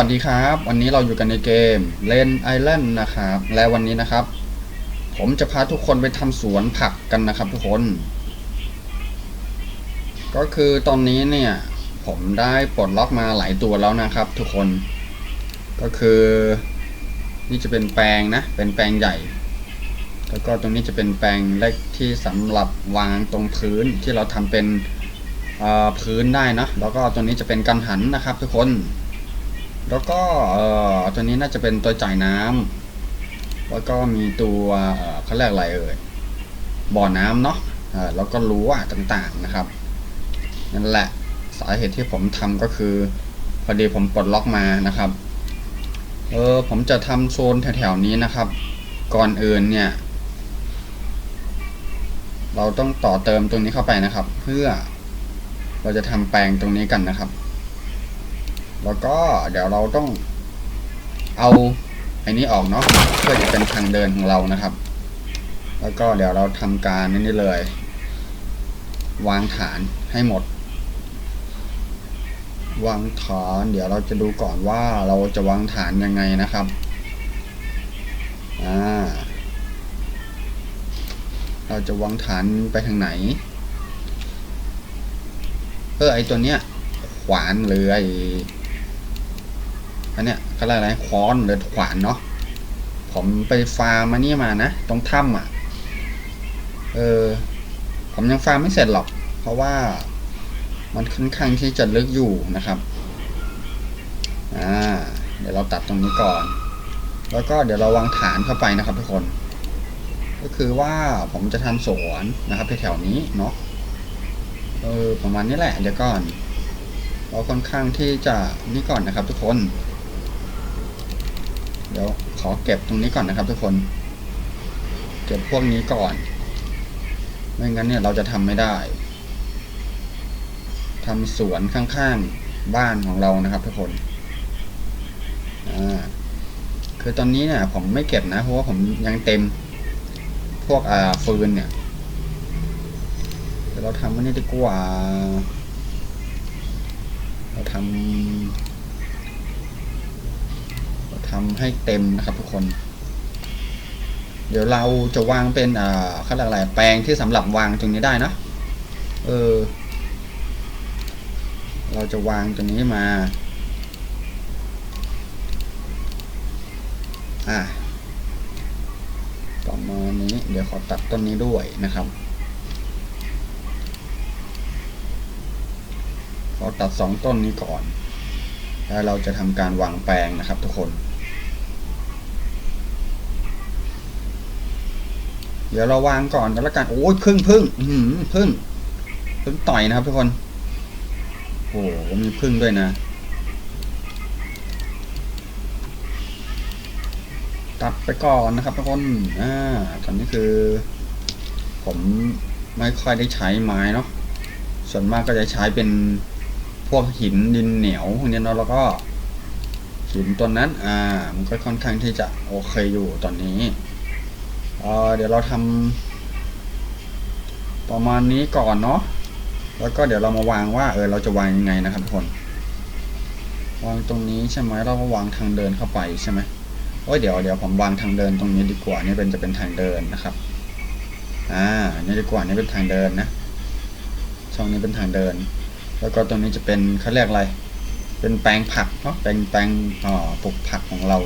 วัสดีครับ วันนี้เราอยู่กันในเกมเลนไอแลนด์นะครับ และวันนี้นะครับ ผมจะพาทุกคนไปทำสวนผักกันนะครับทุกคน ก็คือตอนนี้เนี่ย ผมได้ปลดล็อกมาหลายตัวแล้วนะครับ ทุกคน ก็คือ นี่จะเป็นแปลงนะ เป็นแปลงใหญ่ แล้วก็ตรงนี้จะเป็นแปลงเล็กที่สำหรับวางตรงพื้นที่เราทำเป็นพื้นได้นะแล้วก็ตัวนี้จะเป็นกังหันนะครับ ทุกคน แล้วก็เอ่อตัวนี้น่าจะเป็นตัวจ่ายน้ำแล้วก็มีตัวเขาเรียกอะไรเอ่ยบ่อน้ำเนาะแล้วก็รั้วต่างๆนะครับนั่นแหละสาเหตุที่ผมทำก็คือพอดีผมปลดล็อกมานะครับเออผมจะทำโซนแถวๆนี้นะครับ ก่อนอื่นเนี่ย เราต้องต่อเติมตรงนี้เข้าไปนะครับ เพื่อเราจะทำแปลงตรงนี้กันนะครับ แล้วก็เดี๋ยวเราต้องเอาไอ้นี้ออกเนาะเพื่อจะเป็นทางเดินของเรานะครับ แล้วก็เดี๋ยวเราทำการนี่เลย วางฐานให้หมด วางฐาน เดี๋ยวเราจะดูก่อนว่าเราจะวางฐานยังไงนะครับอ่าเราจะวางฐานไปทางไหนเออไอตัวเนี้ยขวานหรือไอ อันเนี้ยเขาเรียกอะไรค้อนหรือขวานเนาะผมไปฟาร์มมานี่มานะตรงถ้ำอะ เออ ผมยังฟาร์มไม่เสร็จหรอก เพราะว่ามันค่อนข้างที่จะลึกอยู่นะครับอ่าเดี๋ยวเราตัดตรงนี้ก่อน แล้วก็เดี๋ยวเราวางฐานเข้าไปนะครับทุกคน ก็คือว่าผมจะทำสวนนะครับแถวๆนี้เนาะเออประมาณนี้แหละเดี๋ยวก่อน เราค่อนข้างที่จะนี่ก่อนนะครับทุกคน เดี๋ยวขอเก็บตรงนี้ก่อนนะครับ ทุกคน เก็บพวกนี้ก่อน ไม่งั้นเนี่ยเราจะทำไม่ได้ทำสวนข้างๆบ้านของเรานะครับ ทุกคนอ่าคือตอนนี้เนี่ยผมไม่เก็บนะเพราะว่าผมยังเต็ม พวกอ่าฟืนเนี่ยเดี๋ยวเราทำอันนี้ดีกว่า เราทำเรา ทำให้เต็มนะครับทุกคน เดี๋ยวเราจะวางเป็นอ่าขาเรียกอะไรแปลงที่สำหรับวางตรงนี้ได้นะเออ เราจะวางตรงนี้มา อะประมาณนี้ เดี๋ยวขอตัดต้นนี้ด้วยนะครับ ขอตัดสองต้นนี้ก่อน แล้วเราจะทำการวางแปลงนะครับทุกคน เดี๋ยวเราวางก่อนกันแล้วกัน โอ้ยพึ่งพึ่งอือหือพึ่งพึ่งต่อยนะครับทุกคน โอ้โหมีพึ่งด้วยนะ ตัดไปก่อนนะครับทุกคน อ่าตอนนี้คือ ผมไม่ค่อยได้ใช้ไม้เนาะ ส่วนมากก็จะใช้เป็นพวกหินดินเหนียวพวกนี้เนาะแล้วก็หินตัวนั้น อ่า มันก็ค่อนข้างที่จะโอเคอยู่ตอนนี้ เเดี๋ยวเราทำประมาณนี้ก่อนเนาะแล้วก็เดี๋ยวเรามาวางว่าเออเราจะวางยังไงนะครับทุกคน วางตรงนี้ใช่ไหมเราก็วางทางเดินเข้าไปใช่ไหมโอ้ยเดี๋ยวเดี๋ยวผมวางทางเดินตรงนี้ดีกว่านี่เป็นจะเป็นทางเดินนะครับอ่านี่ดีกว่านี่เป็นทางเดินนะ ช่องนี้เป็นทางเดิน แล้วก็ตรงนี้จะเป็นเขาเรียกอะไร เป็นแปลงผักเนาะแปลงแปลงอ่อปลูกผักของเรา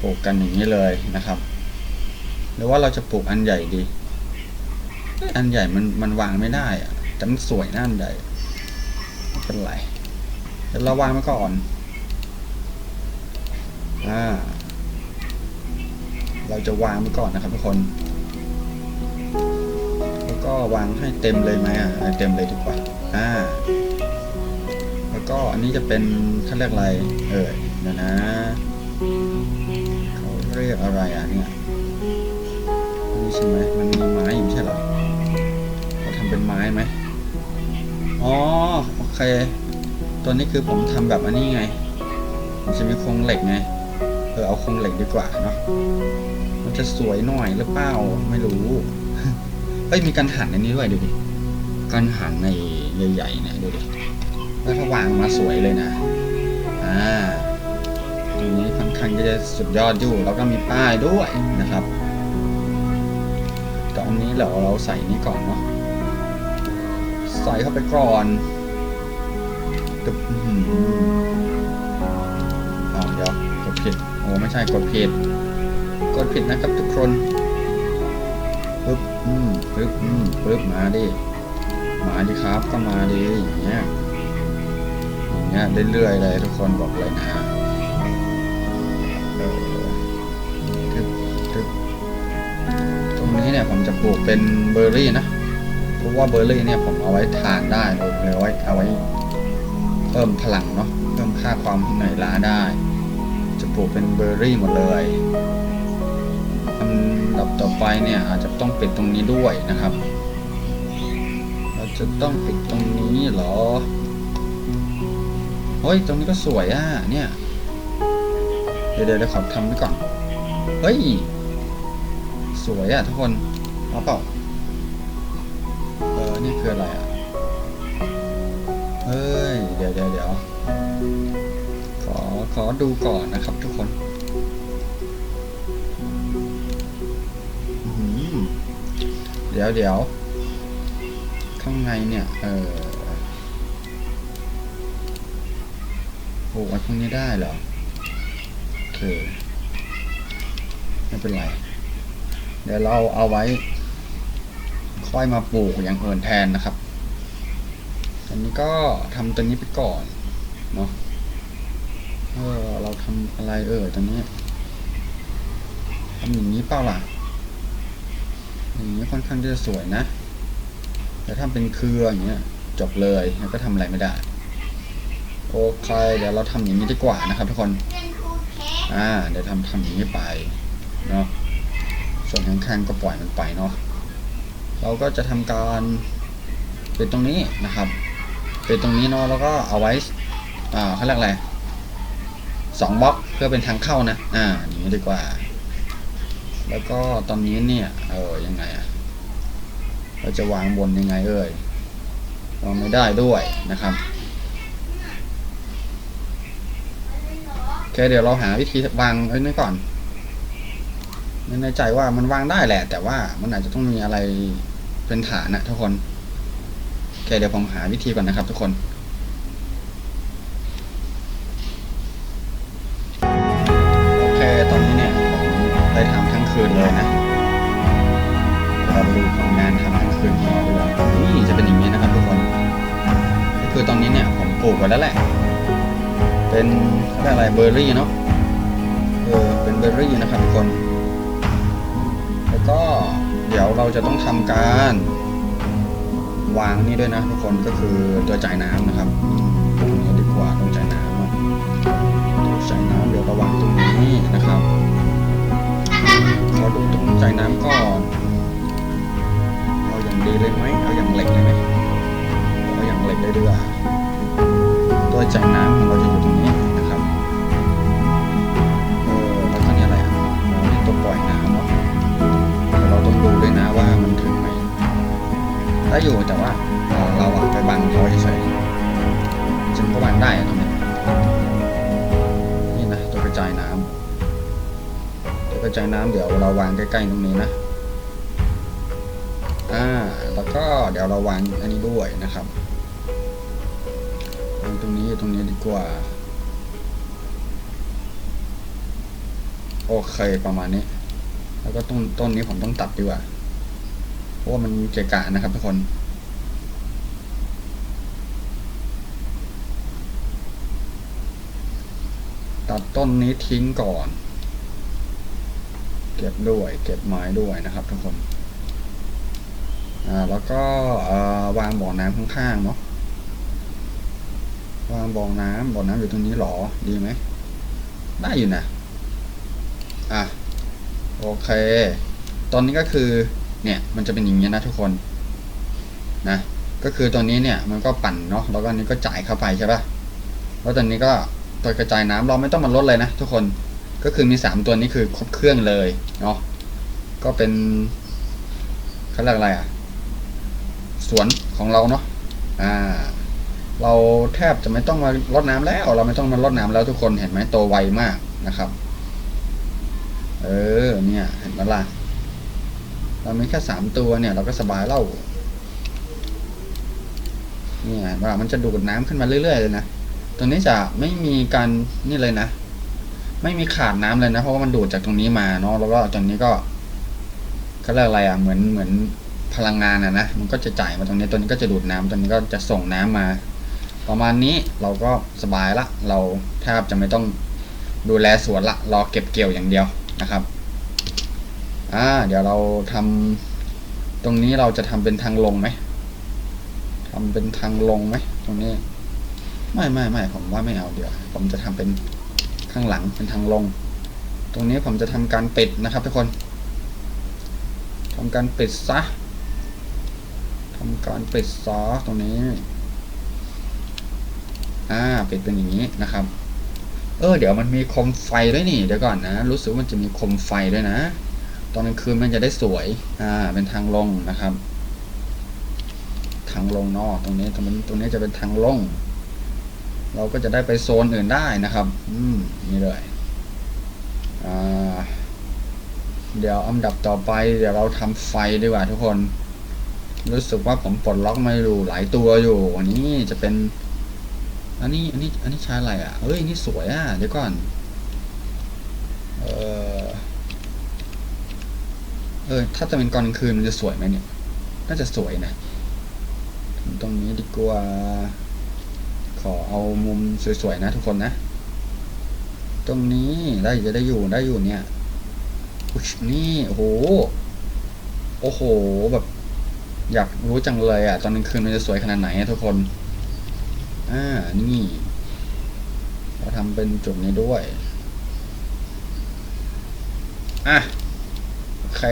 ปลูกกันอย่างนี้เลยนะครับ หรือว่าเราจะปลูกอันใหญ่ดี อันใหญ่มันมันวางไม่ได้อะแต่มันสวยนะอันใหญ่เป็นไรเดี๋ยวเราวางมาก่อน อ่า เราจะวางไว้ก่อนนะครับทุกคน แล้วก็วางให้เต็มเลยไหมอะเต็มเลยดีกว่า อ่า แล้วก็อันนี้จะเป็นเขาเรียกอะไร เออเดี๋ยวนะ เขาเรียกอะไรอะเนี่ย ช่ไหมมันมีไม้อยู่ไม่ใช่เหรอเขาทำเป็นไม้ไหมอ๋อโอเค ตัวนี้คือผมทำแบบอันนี้ไง มันจะมีโครงเหล็กไงเออเอาโครงเหล็กดีกว่าเนาะมันจะสวยหน่อยหรือเปล่าไม่รู้เฮ้ยมีกันหันอันนี้ด้วยดูดิกันหันในใหญ่ๆเนี่ยดูดิแล้วถ้าวางมาสวยเลยนะอ่าตรงนี้ค่อนข้างจะสุดยอดอยู่แล้วก็มีป้ายด้วยนะครับ เดี๋ยวเราใส่นี่ก่อนเนาะใส่เข้าไปก่อนตึ๊บอื้อหืออ้าวเดี๋ยวกดผิดโอ้ไม่ใช่กดผิดกดผิดนะครับทุกคนปึ๊บอืมปึ๊บอืมปึ๊บมาดิมาดิครับก็มาดิอย่างเงี้ยอย่างเงี้ยเรื่อยๆเลยทุกคนบอกเลยนะ ผมจะปลูกเป็นเบอร์รี่นะ เพราะว่าเบอร์รี่เนี่ยผมเอาไว้ทานได้เลยเอาไว้เอาไว้เพิ่มพลังเนาะ เพิ่มค่าความเหนื่อยล้าได้ จะปลูกเป็นเบอร์รี่หมดเลยอันดับต่อไปเนี่ยอาจจะต้องปิดตรงนี้ด้วยนะครับ เราจะต้องปิดตรงนี้เหรอเฮ้ยตรงนี้ก็สวยอะเนี่ย เดี๋ยวเดี๋ยวเดี๋ยวขอทำไว้ก่อน เฮ้ย สวยอะทุกคน เอาเปล่าเออ นี่คืออะไรอะ เฮ้ย เดี๋ยวเดี๋ยวเดี๋ยวขอ ขอดูก่อนนะครับทุกคนเดี๋ยวเดี๋ยวข้างในเนี่ย เออปลูกไว้พวกนี้ได้เหรอ โอเค ไม่เป็นไร เดี๋ยวเราเอาไว้ ค่อยมาปลูกอย่างอื่นแทนนะครับตอนนี้ก็ทำตัวนี้ไปก่อนเนาะเออเราทำอะไรเออตอนนี้ทำอย่างนี้เปล่าล่ะอย่างนี้ค่อนข้างที่จะสวยนะแต่ถ้าเป็นเครืออย่างเงี้ยจบเลยแล้วก็ทำอะไรไม่ได้โอเคเดี๋ยวเราทำอย่างนี้ดีกว่านะครับทุกคนอ่าเดี๋ยวทำทำอย่างนี้ไปเนาะส่วนข้างๆก็ปล่อยมันไปเนาะ เราก็จะทำการปิดตรงนี้นะครับปิดตรงนี้เนาะแล้วก็เอาไว้อ่าเขาเรียกอะไรสองบล็อกเพื่อเป็นทางเข้านะ อ่าอย่างนี้ดีกว่า แล้วก็ตอนนี้เนี่ย เออยังไงอะเราจะวางบนยังไงเอ่ยวางไม่ได้ด้วยนะครับโอเคเดี๋ยวเราหาวิธีวางไว้นี่ก่อนไม่แน่ใจว่ามันวางได้แหละ แต่ว่ามันอาจจะต้องมีอะไร เป็นฐานนะทุกคนโอเคเดี๋ยวผมหาวิธีก่อนนะครับ ทุกคนโอเคตอนนี้เนี่ยผมได้ทำทั้งคืนเลยนะเราดูผลงานทำทั้งคืนของเราดีกว่านี่จะเป็นอย่างนี้นะครับ ทุกคนก็คือตอนนี้เนี่ยผมปลูกไว้แล้วแหละ เป็นอะไรเบอร์รี่เนาะเออเป็นเบอร์รี่นะครับทุกคน แล้วก็ เดี๋ยวเราจะต้องทำการวางนี่ด้วยนะทุกคนก็คือตัวจ่ายน้ำนะครับตรงนี้ดีกว่าต้องจ่ายน้ำตัวจ่ายน้ำเดี๋ยวระวางตรงนี้นะครับขอดูตรงจ่ายน้ำก่อนเอาอย่างดีเลยไหมเอาอย่างเหล็กเลยไหมเอาอย่างเหล็กเลยดีกว่าตัวจ่ายน้ำของเราจะ ถ้าอยู่แต่ว่าเอ่อเราอะไปบังเขาเฉยๆจริงก็บังได้ตรงนี้นี่นะตัวกระจายน้ำตัวกระจายน้ำเดี๋ยวเราวางใกล้ๆตรงนี้นะอ่าแล้วก็เดี๋ยวเราวางอันนี้ด้วยนะครับวางตรงนี้ตรงนี้ดีกว่าโอเคประมาณนี้ แล้วก็ต้นต้นนี้ผมต้องตัดดีกว่า ราะว่ามันเกะกะนะครับทุกคนตัดต้นนี้ทิ้งก่อน เก็บด้วย เก็บไม้ด้วยนะครับทุกคน อ่า แล้วก็วางบ่อน้ำข้างๆเนาะ วางบ่อน้ำบ่อน้ำอยู่ตรงนี้หรอ ดีไหม ได้อยู่นะ อะ โอเค ตอนนี้ก็คือ เนี่ยมันจะเป็นอย่างนี้นะทุกคนนะก็คือตัวนี้เนี่ยมันก็ปั่นเนาะแล้วก็นี้ก็จ่ายเข้าไปใช่ปะแล้วตอนนี้ก็ตัวกระจายน้ำเราไม่ต้องมาลดเลยนะทุกคนก็คือมีสามตัวนี้คือครบเครื่องเลยเนาะก็เป็นเขาเรียกอะไรอะสวนของเราเนาะอ่า เราแทบจะไม่ต้องมารดน้ำแล้ว เราไม่ต้องมารดน้ำแล้วทุกคนเห็นไหมโตไวมากนะครับ เออเนี่ย เห็นไหมล่ะ เรามีแค่สามตัวเนี่ย เราก็สบายแล้วเนี่ยเว่ามันจะดูดน้ำขึ้นมาเรื่อยๆเลยนะตรงนี้จะไม่มีการนี่เลยนะ ไม่มีขาดน้ำเลยนะ เพราะว่ามันดูดจากตรงนี้มาเนาะแล้วก็ตรงนี้ก็เขาเรียกอะไรอะเหมือนเหมือนพลังงานอะนะมันก็จะจ่ายมาตรงนี้ตัวนี้ก็จะดูดน้ำตัวนี้ก็จะส่งน้ำมา ประมาณนี้เราก็สบายละ เราแทบจะไม่ต้องดูแลสวนละรอเก็บเกี่ยวอย่างเดียวนะครับ อ่า เดี๋ยวเราทำตรงนี้เราจะทำเป็นทางลงไหมทำเป็นทางลงไหมตรงนี้ ไม่ไม่ไม่ผมว่าไม่เอาเดี๋ยว ผมจะทำเป็นข้างหลังเป็นทางลง ตรงนี้ผมจะทำการปิดนะครับทุกคนทำการปิดซะทำการปิดซอตรงนี้ อ่า ปิดเป็นอย่างนี้นะครับ เออ เดี๋ยวมันมีคมไฟด้วยนี่ เดี๋ยวก่อนนะ รู้สึกว่ามันจะมีคมไฟด้วยนะ อนกลางคืนมันจะได้สวย อ่า เป็นทางลงนะครับ ทางลงนอกตรงนี้ตรงนี้ตรงนี้จะเป็นทางลง เราก็จะได้ไปโซนอื่นได้นะครับ อืม นี่เลย อ่า เดี๋ยวอันดับต่อไป เดี๋ยวเราทำไฟดีกว่าทุกคน รู้สึกว่าผมปลดล็อกมาอยู่หลายตัวอยู่อันนี้จะเป็น อันนี้ อันนี้ อันนี้ใช้อะไรอะเฮ้ย นี่สวยอะ เดี๋ยวก่อน เออ เออ ถ้าจะเป็นกลางคืนมันจะสวยไหมเนี่ย น่าจะสวยนะ ตรงนี้ดีกว่า ขอเอามุมสวยๆนะทุกคนนะ ตรงนี้ได้จะได้อยู่ได้อยู่เนี่ยอุ๊ยนี่โอ้โห โอ้โห แบบ อยากรู้จังเลยอะ ตอนกลางคืนมันจะสวยขนาดไหนทุกคน อ่า นี่เราทำเป็นจุดนี้ด้วย อะ เค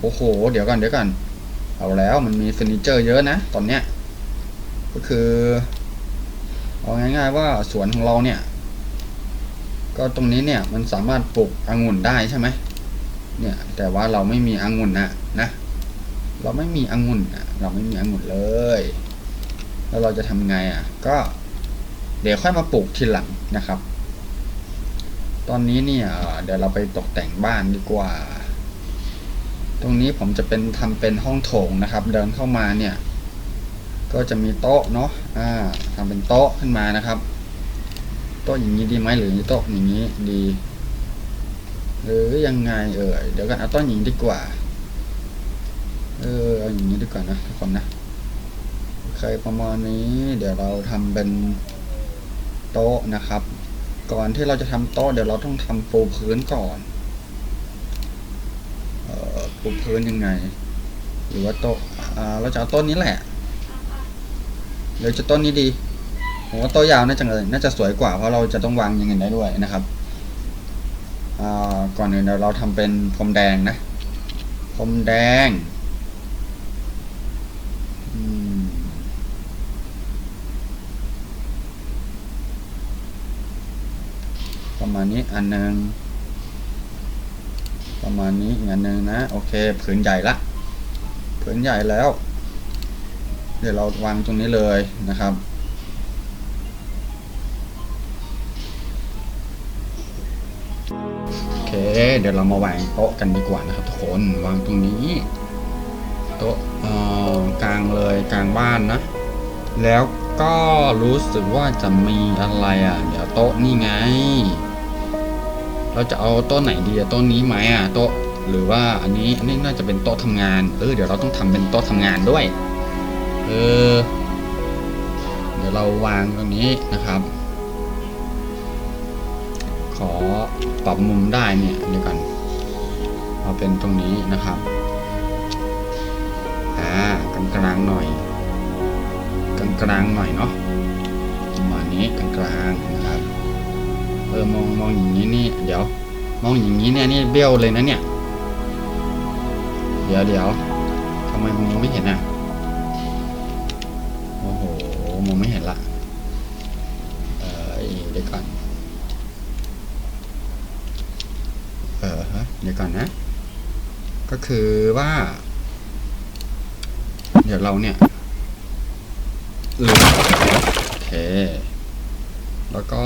โอ้โห เดี๋ยวก่อนเดี๋ยวก่อน เอาแล้วมันมีเฟอร์นิเจอร์เยอะนะ ตอนเนี้ย ก็คือ เอาง่ายๆว่าสวนของเราเนี่ย ก็ตรงนี้เนี่ยมันสามารถปลูกองุ่นได้ใช่ไหม เนี่ย แต่ว่าเราไม่มีองุ่นนะนะ เราไม่มีองุ่นอะเราไม่มีองุ่นเลย แล้วเราจะทำไงอะ ก็ เดี๋ยวค่อยมาปลูกทีหลังนะครับตอนนี้เนี่ย เดี๋ยวเราไปตกแต่งบ้านดีกว่า ตรงนี้ผมจะเป็นทำเป็นห้องโถงนะครับ เดินเข้ามาเนี่ย ก็จะมีโต๊ะเนาะอ่าทำเป็นโต๊ะขึ้นมานะครับ โต๊ะอย่างนี้ดีไหมหรือโต๊ะอย่างนี้ดี หรือยังไงเอ่ยเดี๋ยวกันเอาโต๊ะอย่างนี้ดีกว่า เออเอาอย่างนี้ดีกว่านะทุกคนนะโอเคประมาณนี้ เดี๋ยวเราทำเป็นโต๊ะนะครับ ก่อนที่เราจะทำโต๊ะเดี๋ยวเราต้องทำปูพื้นก่อน ปูพื้นยังไง หรือว่าโต๊ะเราจะเอาต้นนี้แหละหรือจะต้นนี้ดีผมว่าโต๊ะยาวน่าจะเลยน่าจะสวยกว่าเพราะเราจะต้องวางยังไงได้ด้วยนะครับก่อนอื่นเดี๋ยวเราทำเป็นพรมแดงนะพรมแดงประมาณนี้อันหนึ่ง ประมาณนี้อีกอันหนึ่งนะ โอเคผืนใหญ่ละผืนใหญ่แล้ว เดี๋ยวเราวางตรงนี้เลยนะครับ โอเค เดี๋ยวเรามาวางโต๊ะกันดีกว่านะครับทุกคนวางตรงนี้ โต๊ะกลางเลยกลางบ้านนะ แล้วก็รู้สึกว่าจะมีอะไรอะ เดี๋ยวโต๊ะนี่ไง เราจะเอาโต๊ะไหนดีโต๊ะนี้ไหมอะโต๊ะหรือว่าอันนี้อันนี้น่าจะเป็นโต๊ะทำงานเออเดี๋ยวเราต้องทำเป็นโต๊ะทำงานด้วยเออเดี๋ยวเราวางตรงนี้นะครับ ขอปรับมุมได้เนี่ยเดี๋ยวกันเอาเป็นตรงนี้นะครับอ่ากลางกลางหน่อยกลางกลางหน่อยเนาะประมาณนี้กลางกลางนะครับ เออมองมองอย่างนี้นี่ เดี๋ยว มองอย่างนี้เนี่ยนี่เบี้ยวเลยนะเนี่ย เดี๋ยวเดี๋ยวทำไมมองไม่เห็นอะโอ้โหมองไม่เห็นละเออเดี๋ยวก่อนเออฮะเดี๋ยวก่อนนะ ก็คือว่า เดี๋ยวเราเนี่ยลืมโอเคแล้วก็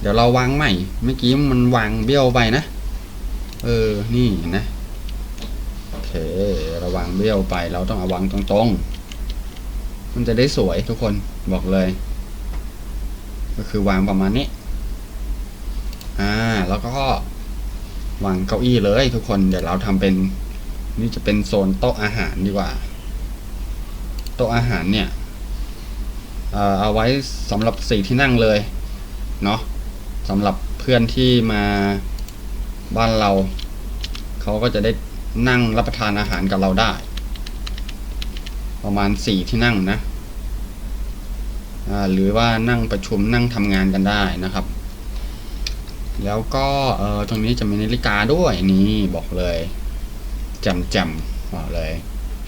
เดี๋ยวเราวางใหม่ เมื่อกี้มันวางเบี้ยวไปนะ เออ นี่นะ โอเค เราวางเบี้ยวไป เราต้องเอาวางตรงๆ มันจะได้สวยทุกคน บอกเลย ก็คือวางประมาณนี้ อ่า แล้วก็วางเก้าอี้เลยทุกคน เดี๋ยวเราทำเป็น นี่จะเป็นโซนโต๊ะอาหารดีกว่า โต๊ะอาหารเนี่ย เอ่อเอาไว้สำหรับสี่ที่นั่งเลย เนาะ สำหรับเพื่อนที่มาบ้านเรา เขาก็จะได้นั่งรับประทานอาหารกับเราได้ ประมาณสี่ที่นั่งนะหรือว่านั่งประชุมนั่งทำงานกันได้นะครับ แล้วก็เออตรงนี้จะมีนาฬิกาด้วยนี่บอกเลยแจ่มแจ่มบอกเลย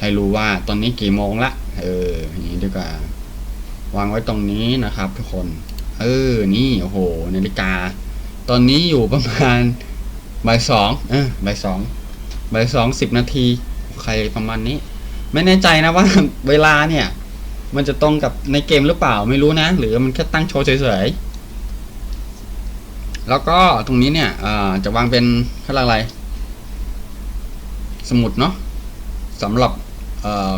ให้รู้ว่าตอนนี้กี่โมงละเอออย่างนี้ดีกว่า วางไว้ตรงนี้นะครับทุกคน เออ นี่โอ้โหนาฬิกา ตอนนี้อยู่ประมาณบ่ายสองเออบ่ายสองบ่ายสองสิบนาทีใครประมาณนี้ ไม่แน่ใจนะว่าเวลาเนี่ย มันจะตรงกับในเกมหรือเปล่าไม่รู้นะ หรือมันแค่ตั้งโชว์เฉยๆ แล้วก็ตรงนี้เนี่ยจะวางเป็นเขาเรียกอะไร สมุดเนาะสำหรับ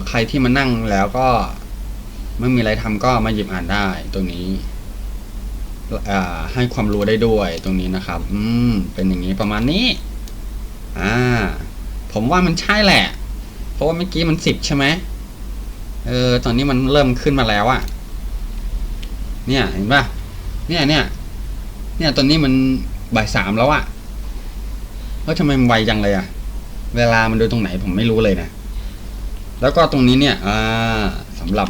ใครที่มานั่งแล้วก็ไม่มีอะไรทำก็มาหยิบอ่านได้ตรงนี้ ให้ความรู้ได้ด้วยตรงนี้นะครับ อืม เป็นอย่างนี้ประมาณนี้ อ่า ผมว่ามันใช่แหละ เพราะว่าเมื่อกี้มันสิบใช่ไหมเออ ตอนนี้มันเริ่มขึ้นมาแล้วอะเนี่ยเห็นปะเนี่ยเนี่ย เนี่ยตอนนี้มันบ่ายสามแล้วอะเฮ้ยทำไมมันไวจังเลยอะเวลามันดูตรงไหนผมไม่รู้เลยนะ แล้วก็ตรงนี้เนี่ย อ่าสำหรับ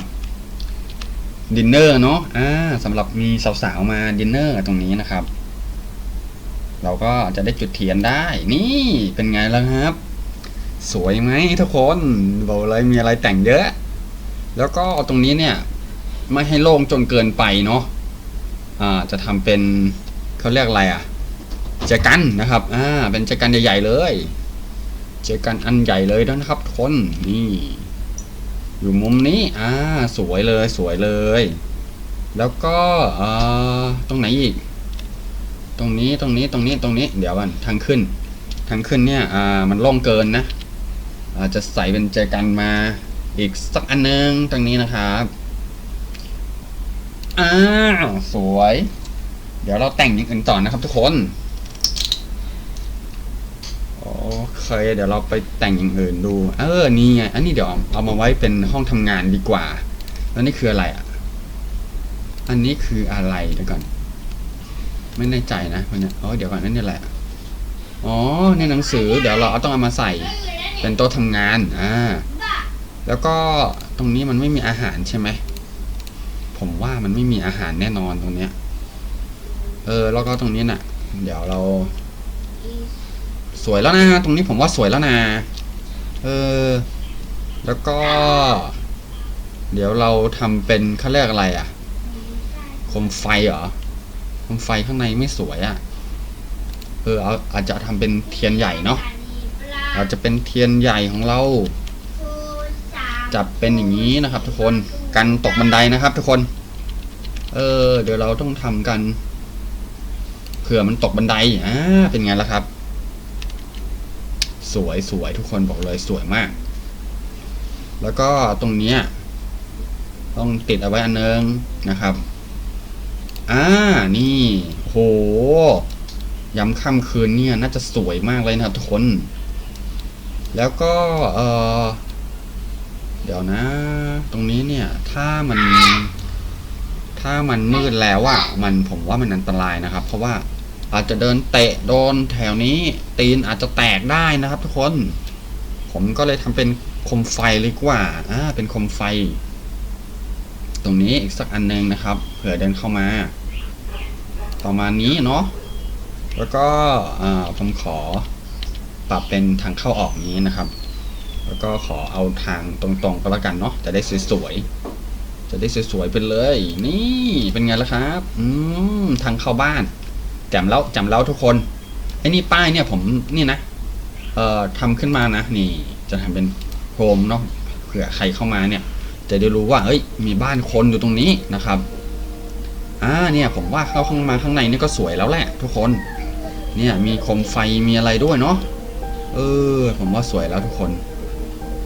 ดินเนอร์เนาะอ่าสำหรับมีสาวๆมาดินเนอร์ตรงนี้นะครับ เราก็จะได้จุดเทียนได้นี่เป็นไงแล้วครับ สวยไหมทุกคนบอกเลยมีอะไรแต่งเยอะ แล้วก็ตรงนี้เนี่ยไม่ให้โล่งจนเกินไปเนาะอ่าจะทำเป็นเขาเรียกอะไรอะแจกันนะครับอ่าเป็นแจกันใหญ่ๆเลย เจกันอันใหญ่เลยนะครับทุกคนนี่ อยู่มุมนี้ อ่า สวยเลย สวยเลย แล้วก็อ่าตรงไหนอีก ตรงนี้ ตรงนี้ ตรงนี้ ตรงนี้ เดี๋ยวกันทางขึ้น ทางขึ้นเนี่ย อ่า มันล่งเกินนะอาจะใส่เป็นเจกันมาอีกสักอันนึงตรงนี้นะครับ อ้าว สวย เดี๋ยวเราแต่งอย่างอื่นต่อนะครับทุกคน เคเดี๋ยวเราไปแต่งอย่างอื่นดู เออ นี่ไง อันนี้เดี๋ยวเอามาไว้เป็นห้องทำงานดีกว่า แล้วนี่คืออะไรอะ อันนี้คืออะไรเดี๋ยวก่อน ไม่แน่ใจนะมันเนี่ยอ๋อเดี๋ยวก่อนนั่นนี่แหละ อ๋อ ในหนังสือ เดี๋ยวเราเอาต้องเอามาใส่ เป็นโต๊ะทำงาน อ่า แล้วก็ตรงนี้มันไม่มีอาหารใช่ไหม ผมว่ามันไม่มีอาหารแน่นอนตรงเนี้ย เออ แล้วก็ตรงนี้น่ะ เดี๋ยวเรา สวยแล้วนะตรงนี้ผมว่าสวยแล้วนะเออแล้วก็ เดี๋ยวเราทำเป็นขาเรียกอะไรอะโคมไฟเหรอโคมไฟข้างในไม่สวยอะเออเอาอาจจะทำเป็นเทียนใหญ่เนาะอาจจะเป็นเทียนใหญ่ของเราจับเป็นอย่างนี้นะครับ ทุกคนกันตกบันไดนะครับ ทุกคน เออ เดี๋ยวเราต้องทำกันเผื่อมันตกบันไดอ่าเป็นไงล่ะครับ สวยสวยทุกคนบอกเลยสวยมาก แล้วก็ตรงเนี้ยต้องติดเอาไว้อันนึงนะครับอ่านี่โหย้ำค่ำคืนเนี่ยน่าจะสวยมากเลยนะครับทุกคน แล้วก็เออเดี๋ยวนะ ตรงนี้เนี่ย ถ้ามัน ถ้ามันมืดแล้วอะมันผมว่ามันอันตรายนะครับ เพราะว่า อาจจะเดินเตะโดนแถวนี้ ตีนอาจจะแตกได้นะครับ ทุกคน ผมก็เลยทำเป็นคมไฟเลยกว่าอ่าเป็นคมไฟ ตรงนี้อีกสักอันหนึงนะครับ เผื่อเดินเข้ามาประมาณนี้เนาะแล้วก็อ่าผมขอปรับเป็นทางเข้าออกนี้นะครับ แล้วก็ขอเอาทางตรงๆก็แล้วกันเนาะจะได้สวยๆจะได้สวยๆไปเลย นี่เป็นไงล่ะครับ อืมทางเข้าบ้าน แจำแล้วจำแล้วทุกคนไอ้นี่ป้ายเนี่ยผมนี่นะ เอ่อทำขึ้นมานะนี่จะทำเป็นโคมเนาะเผื่อใครเข้ามาเนี่ย จะได้รู้ว่าเอ้ยมีบ้านคนอยู่ตรงนี้นะครับอ่าเนี่ยผมว่าเข้าข้างมาข้างในนี่ก็สวยแล้วแหละ ทุกคน เนี่ยมีโคมไฟมีอะไรด้วยเนาะเออ ผมว่าสวยแล้วทุกคน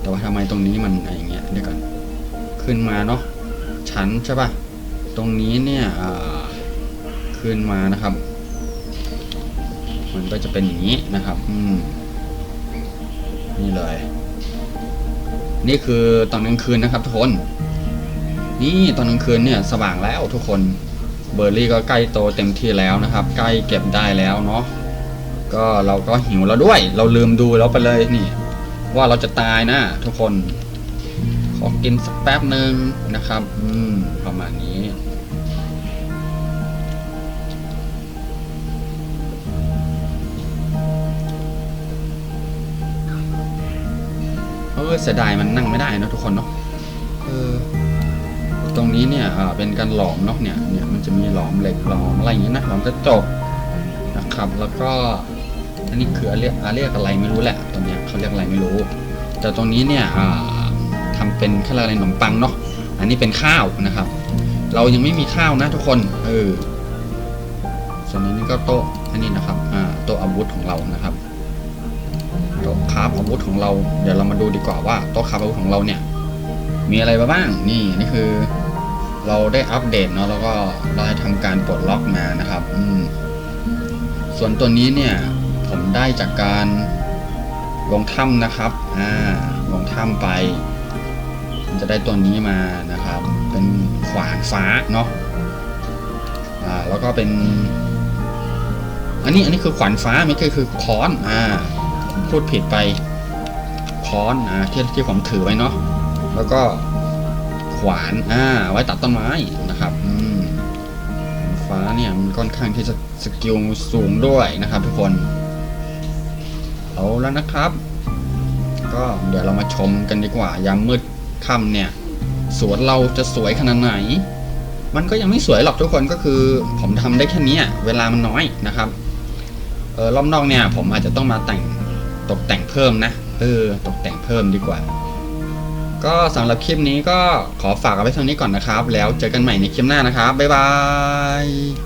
แต่ว่าทำไมตรงนี้มันอะไรเงี้ยเดี๋ยวก่อนขึ้นมาเนาะชั้นใช่ปะตรงนี้เนี่ยขึ้นมานะครับ มันก็จะเป็นอย่างนี้นะครับ อืม นี่เลย นี่คือตอนกลางคืนนะครับทุกคน นี่ตอนกลางคืนเนี่ยสว่างแล้วทุกคน เบอร์รี่ก็ใกล้โตเต็มที่แล้วนะครับ ใกล้เก็บได้แล้วเนาะ ก็เราก็หิวแล้วด้วย เราลืมดูแล้วไปเลยนี่ ว่าเราจะตายนะทุกคน ขอกินสักแป๊บหนึ่งนะครับ อืม ประมาณนี้ เออเสียดายมันนั่งไม่ได้เนอะทุกคนเนาะเออตรงนี้เนี่ยอ่าเป็นการหลอมเนาะเนี่ยเนี่ยมันจะมีหลอมเหล็กหลอมอะไรอย่างเงี้ยนะหลอมกระจกนะครับแล้วก็อันนี้คือเรียกอ่าเรียกอะไรไม่รู้แหละตรงเนี้ยเขาเรียกอะไรไม่รู้ แต่ตรงนี้เนี่ยอ่าทำเป็นข้าวอะไรขนมปังเนาะอันนี้เป็นข้าวนะครับ เรายังไม่มีข้าวนะทุกคนเออส่วนนี้นี่ก็โต๊ะอันนี้นะครับอ่าโต๊ะอาวุธของเรานะครับโต๊ะ คราฟอาวุธของเรา เดี๋ยวเรามาดูดีกว่าว่าโต๊ะคราฟอาวุธของเราเนี่ย มีอะไรบ้าง นี่นี่คือ เราได้อัปเดตเนาะแล้วก็เราได้ทำการปลดล็อกมานะครับ อืม ส่วนตัวนี้เนี่ย ผมได้จากการลงถ้ำนะครับ อ่า ลงถ้ำไปมันจะได้ตัวนี้มานะครับ เป็นขวานฟ้าเนาะ อ่า แล้วก็เป็น อันนี้ อันนี้คือขวานฟ้าไม่ใช่คือค้อน อ่า พูดผิดไปค้อนอ่าที่ที่ผมถือไว้เนาะแล้วก็ขวานอ่าไว้ตัดต้นไม้นะครับอืมฟ้าเนี่ยมันค่อนข้างที่จะสกิลสูงด้วยนะครับ ทุกคนเอาแล้วนะครับ ก็เดี๋ยวเรามาชมกันดีกว่ายามมืดค่ำเนี่ยสวนเราจะสวยขนาดไหน มันก็ยังไม่สวยหรอกทุกคนก็คือ ผมทำได้แค่นี้เวลามันน้อยนะครับเออรอบนอกเนี่ย ผมอาจจะต้องมาแต่ง ตกแต่งเพิ่มนะ เออ ตกแต่งเพิ่มดีกว่า ก็สำหรับคลิปนี้ก็ขอฝากเอาไว้เท่านี้ก่อนนะครับ แล้วเจอกันใหม่ในคลิปหน้านะครับ บ๊ายบาย